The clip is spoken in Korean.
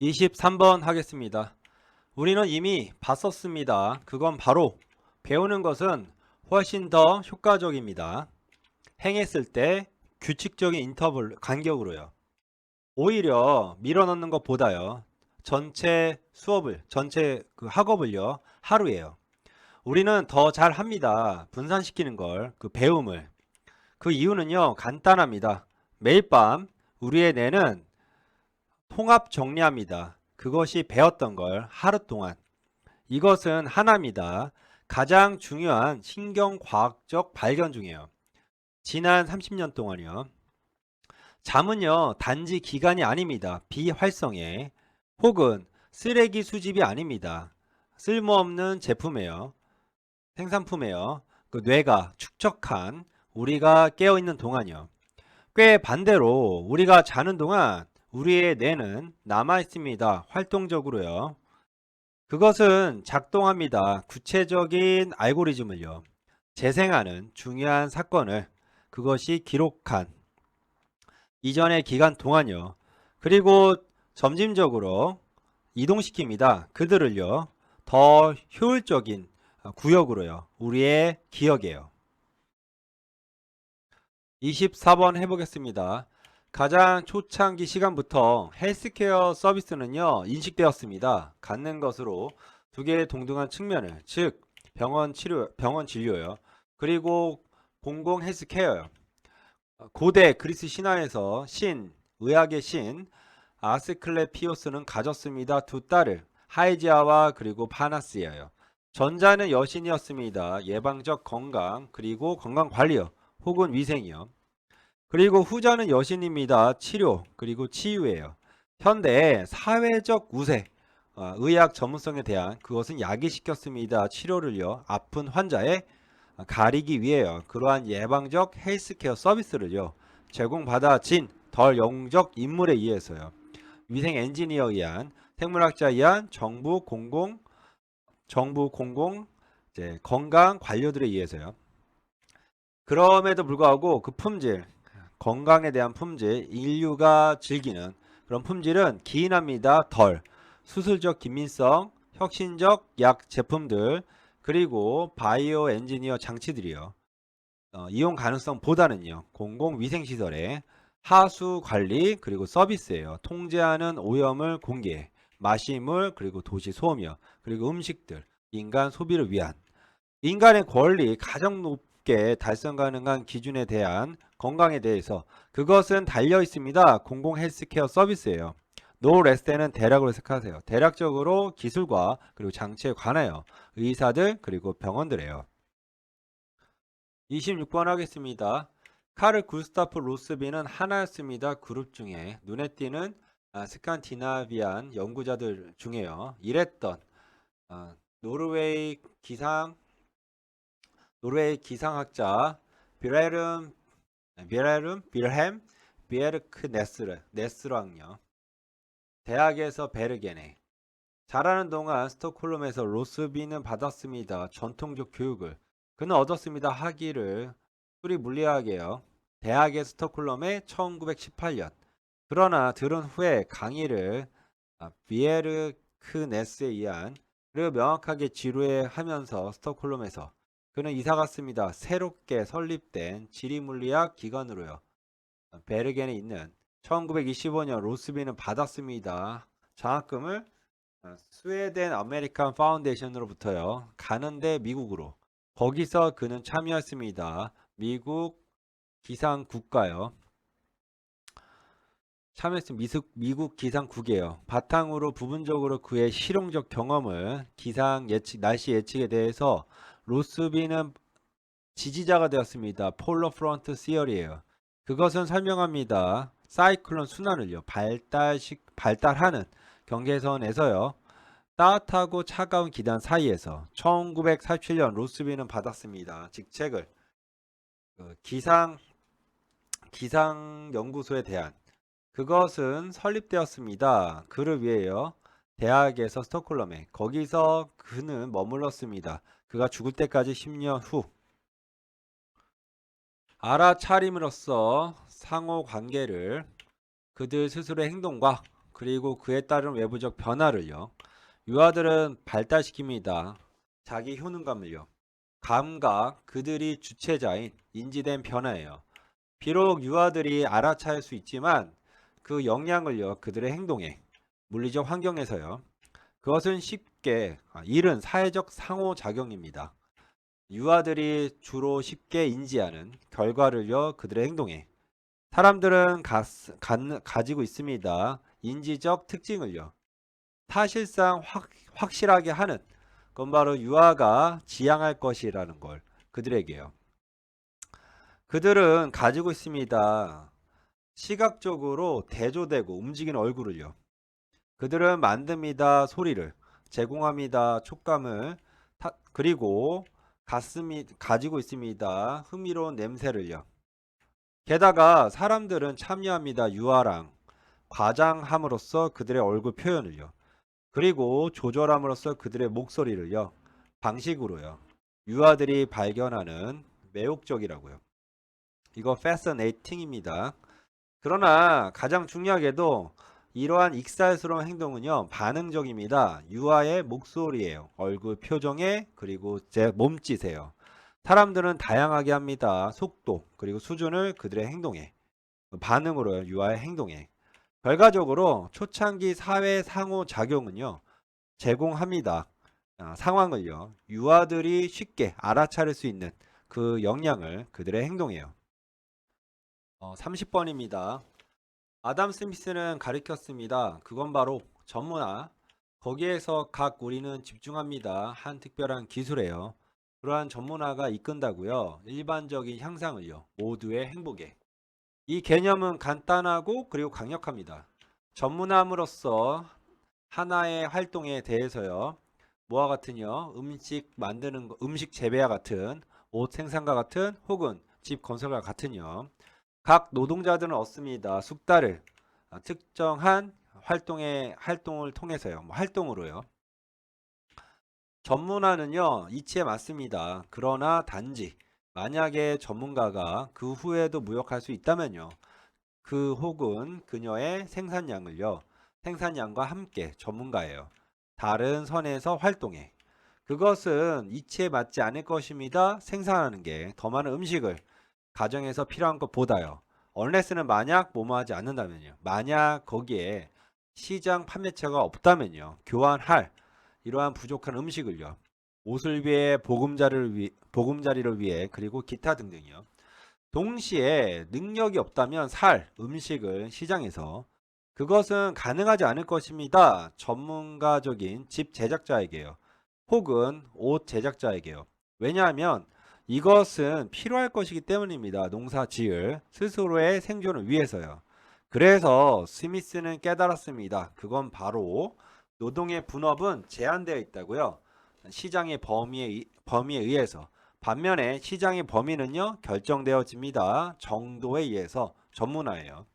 23번 하겠습니다. 우리는 이미 봤었습니다. 그건 바로 배우는 것은 훨씬 더 효과적입니다. 행했을 때 규칙적인 인터벌 간격으로요. 오히려 밀어넣는 것보다요. 전체 수업을, 전체 그 학업을요. 하루에요. 우리는 더 잘 합니다. 분산시키는 걸, 그 배움을. 그 이유는요. 간단합니다. 매일 밤 우리의 뇌는 통합 정리합니다. 그것이 배웠던 걸 하루 동안. 이것은 하나입니다. 가장 중요한 신경과학적 발견 중이에요. 지난 30년 동안요. 잠은요, 단지 기간이 아닙니다. 비활성해. 혹은 쓰레기 수집이 아닙니다. 쓸모없는 제품이에요. 생산품이에요. 그 뇌가 축적한 우리가 깨어있는 동안이요. 꽤 반대로 우리가 자는 동안 우리의 뇌는 남아 있습니다. 활동적으로요. 그것은 작동합니다. 구체적인 알고리즘을요. 재생하는 중요한 사건을 그것이 기록한 이전의 기간 동안요. 그리고 점진적으로 이동시킵니다. 그들을요. 더 효율적인 구역으로요. 우리의 기억이에요. 24번 해보겠습니다. 가장 초창기 시간부터 헬스케어 서비스는요 인식되었습니다. 갖는 것으로 두 개의 동등한 측면을 즉 병원 치료 병원 진료요 그리고 공공 헬스케어요. 고대 그리스 신화에서 신 의학의 신 아스클레피오스는 가졌습니다. 두 딸을 하이지아와 그리고 파나스예요. 전자는 여신이었습니다. 예방적 건강 그리고 건강 관리요 혹은 위생이요. 그리고 후자는 여신입니다. 치료 그리고 치유예요. 현대 사회적 우세 어, 의학 전문성에 대한 그것은 야기시켰습니다. 치료를요 아픈 환자에 가리기 위해요. 그러한 예방적 헬스케어 서비스를요 제공받아진 덜 영웅적 인물에 의해서요. 위생 엔지니어에 의한 생물학자에 의한 정부 공공 정부 공공 이제 건강 관료들에 의해서요. 그럼에도 불구하고 그 품질 건강에 대한 품질, 인류가 즐기는 그런 품질은 기인합니다. 덜. 수술적 긴밀성, 혁신적 약 제품들, 그리고 바이오 엔지니어 장치들이요. 어, 이용 가능성보다는요. 공공위생시설의 하수 관리 그리고 서비스예요. 통제하는 오염을 공개, 마시물 그리고 도시 소음이요. 그리고 음식들, 인간 소비를 위한 인간의 권리 가장 높 게 달성 가능한 기준에 대한 건강에 대해서 그것은 달려 있습니다. 공공 헬스케어 서비스예요. 노 레스테는 대략으로 생각하세요. 대략적으로 기술과 그리고 장치에 관하여 의사들 그리고 병원들이에요. 26번 하겠습니다. 카르 구스타프 로스비는 하나였습니다. 그룹 중에 눈에 띄는 아, 스칸디나비안 연구자들 중에요. 이랬던 아, 노르웨이 기상 노르웨이 기상학자 비레름 비레름 빌햄 비에르크 네스르 네스랑요. 대학에서 베르겐에 자라는 동안 스톡홀름에서 로스비는 받았습니다. 전통적 교육을 그는 얻었습니다. 학위를 수리 물리학이에요. 대학의 스톡홀름에 1918년 그러나 들은 후에 강의를 아, 비에르크 네스에 의한 그리고 명확하게 지루해 하면서 스톡홀름에서 그는 이사 갔습니다. 새롭게 설립된 지리물리학 기관으로요. 베르겐에 있는 1925년 로스비는 받았습니다. 장학금을 어, 스웨덴 아메리칸 파운데이션으로부터요. 가는데 미국으로. 거기서 그는 참여했습니다. 미국 기상 국가요. 참여했습니다. 미국, 미국 기상국이에요. 바탕으로 부분적으로 그의 실용적 경험을 기상 예측, 날씨 예측에 대해서 로스비는 지지자가 되었습니다. 폴로 프론트 시어리예요. 그것은 설명합니다. 사이클론 순환을요. 발달식 발달하는 경계선에서요. 따뜻하고 차가운 기단 사이에서 1947년 로스비는 받았습니다. 직책을 그 기상 기상 연구소에 대한 그것은 설립되었습니다. 그를 위해요. 대학에서 스톡홀름에 거기서 그는 머물렀습니다. 그가 죽을 때까지 10년 후 알아차림으로써 상호 관계를 그들 스스로의 행동과 그리고 그에 따른 외부적 변화를요. 유아들은 발달시킵니다. 자기 효능감을요. 감각, 그들이 주체자인 인지된 변화예요. 비록 유아들이 알아차릴 수 있지만 그 영향을요. 그들의 행동에, 물리적 환경에서요. 그것은 쉽게, 아, 일은 사회적 상호작용입니다. 유아들이 주로 쉽게 인지하는 결과를요. 그들의 행동에 사람들은 가, 가 지고 있습니다. 인지적 특징을요. 사실상 확, 확실하게 하는 그건 바로 유아가 지향할 것이라는 걸 그들에게요. 그들은 가지고 있습니다. 시각적으로 대조되고 움직이는 얼굴을요. 그들은 만듭니다. 소리를 제공합니다. 촉감을 타- 그리고 가슴이 가지고 있습니다. 흥미로운 냄새를요. 게다가 사람들은 참여합니다. 유아랑 과장함으로써 그들의 얼굴 표현을요. 그리고 조절함으로써 그들의 목소리를요. 방식으로요. 유아들이 발견하는 매혹적이라고요. 이거 fascinating입니다. 그러나 가장 중요하게도 이러한 익살스러운 행동은요. 반응적입니다. 유아의 목소리예요. 얼굴 표정에 그리고 제 몸짓에요. 사람들은 다양하게 합니다. 속도 그리고 수준을 그들의 행동에 반응으로요. 유아의 행동에 결과적으로 초창기 사회 상호 작용은요 제공합니다. 아, 상황을요 유아들이 쉽게 알아차릴 수 있는 그 역량을 그들의 행동에요. 어, 30번입니다. 아담 스미스는 가리켰습니다. 그건 바로 전문화. 거기에서 각 우리는 집중합니다. 한 특별한 기술이에요. 그러한 전문화가 이끈다고요. 일반적인 향상을요. 모두의 행복에. 이 개념은 간단하고 그리고 강력합니다. 전문함으로써 하나의 활동에 대해서요. 뭐와 같은요. 음식 만드는 거, 음식 재배와 같은 옷 생산과 같은 혹은 집 건설과 같은요. 각 노동자들은 얻습니다. 숙달을 아, 특정한 활동의 활동을 통해서요. 뭐 활동으로요. 전문화는요. 이치에 맞습니다. 그러나 단지 만약에 전문가가 그 후에도 무역할 수 있다면요. 그 혹은 그녀의 생산량을요. 생산량과 함께 전문가예요. 다른 선에서 활동해. 그것은 이치에 맞지 않을 것입니다. 생산하는 게 더 많은 음식을 가정에서 필요한 것보다요. 언레스는 만약 뭐뭐 하지 않는다면요. 만약 거기에 시장 판매처가 없다면요. 교환할 이러한 부족한 음식을요. 옷을 위해 보금자리를 위 보금자리를 위해 그리고 기타 등등이요. 동시에 능력이 없다면 살 음식을 시장에서 그것은 가능하지 않을 것입니다. 전문가적인 집 제작자에게요. 혹은 옷 제작자에게요. 왜냐하면 이것은 필요할 것이기 때문입니다. 농사 지을 스스로의 생존을 위해서요. 그래서 스미스는 깨달았습니다. 그건 바로 노동의 분업은 제한되어 있다고요. 시장의 범위에, 의- 범위에 의해서 반면에 시장의 범위는요 결정되어집니다. 정도에 의해서 전문화예요.